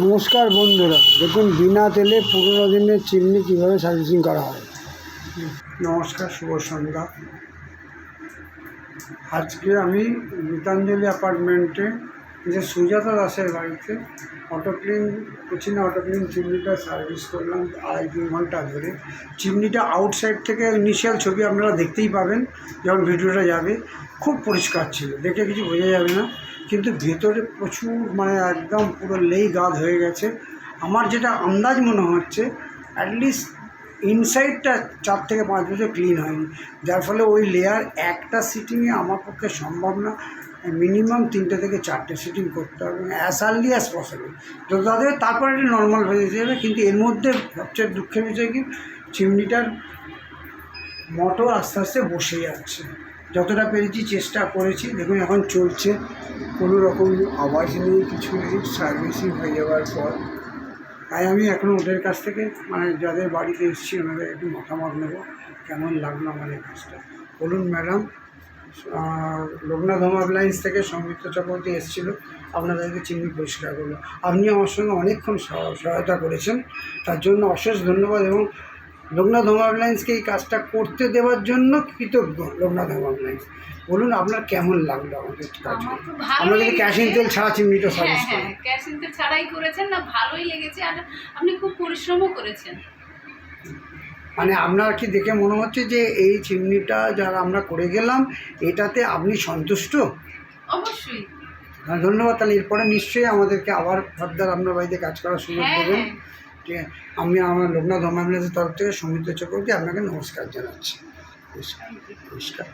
নমস্কার বন্ধুরা, দেখুন বিনা তেলে পুরোনো দিনের চিমনি কীভাবে সার্ভিসিং করা হয়? নমস্কার, শুভ সন্ধ্যা। আজকে আমি গীতাঞ্জলি অ্যাপার্টমেন্টে যে সুজাতা দাসের বাড়িতে auto clean Kutchina auto clean চিমনিটা service করলাম আড়াই তিন ঘণ্টা ধরে। চিমনিটা আউটসাইড থেকে ইনিশিয়াল ছবি আপনারা দেখতেই পাবেন যখন ভিডিওটা যাবে। খুব পরিষ্কার ছিল, দেখে কিছু বোঝা যাবে না। কিন্তু ভেতরে প্রচুর মানে একদম পুরো লেই গাদ হয়ে গেছে। আমার যেটা আন্দাজ মনে হচ্ছে অ্যাটলিস্ট ইনসাইডটা চার থেকে পাঁচ বছর ক্লিন হয়নি। যার ফলে ওই লেয়ার একটা সিটিংয়ে আমার পক্ষে সম্ভব না। মিনিমাম তিনটে থেকে চারটে সিটিং করতে হবে অ্যাজ আর্লি অ্যাজ পসিবল তো তাদের তারপরে এটা নর্মাল হয়ে যেতে যাবে। কিন্তু এর মধ্যে সবচেয়ে দুঃখের বিষয় কি? চিমনিটার মোটর আস্তে আস্তে বসে যাচ্ছে। যতটা পেরেছি চেষ্টা করেছি। দেখুন, এখন চলছে। কোনো রকম আওয়াজ নেই, কিছু নেই। সার্ভিসিং হয়ে যাওয়ার পর তাই আমি এখন ওদের কাছ থেকে মানে যাদের বাড়িতে এসেছি, ওনাদের একটু মতামত নেব, কেমন লাগল আমার এই কাজটা। বলুন ম্যাডাম লোকনাথ হোম থেকে সংযুক্ত চক্রবর্তী এসেছিল, আপনাদেরকে চিমনি পরিষ্কার করল। আপনি আমার সঙ্গে অনেকক্ষণ সহ- সহায়তা করেছেন, তার জন্য অশেষ ধন্যবাদ এবং লোকনাথ হোম অ্যাপ্লায়েন্সকে এই কাজটা করতে দেওয়ার জন্য কৃতজ্ঞ লোকনাথ হোম অ্যাপ্লায়েন্স। বলুন আপনার কেমন লাগল আমাদের কাজ কিন্তু ক্যাশিং তেল ছাড়া চিমনিটা সার্ভিস হ্যাঁ ক্যাশিং তো ছাড়াই করেছেন না ভালোই লেগেছে। আর আপনি খুব পরিশ্রমও করেছেন। মানে আপনার কি দেখে মনে হচ্ছে যে এই চিমনিটা যারা আমরা করে গেলাম এটাতে আপনি সন্তুষ্ট? অবশ্যই। ধন্যবাদ তাহলে এরপরে নিশ্চয়ই আমাদেরকে আবার ফার্দার আপনার বাড়িতে কাজ করার সুযোগ হ্যাঁ দেবেন। হ্যাঁ। ঠিক আছে আমি আমার লোকনাথ হোম তরফ থেকে সমিত চক্রবর্তী আপনাকে নমস্কার জানাচ্ছি। নমস্কার।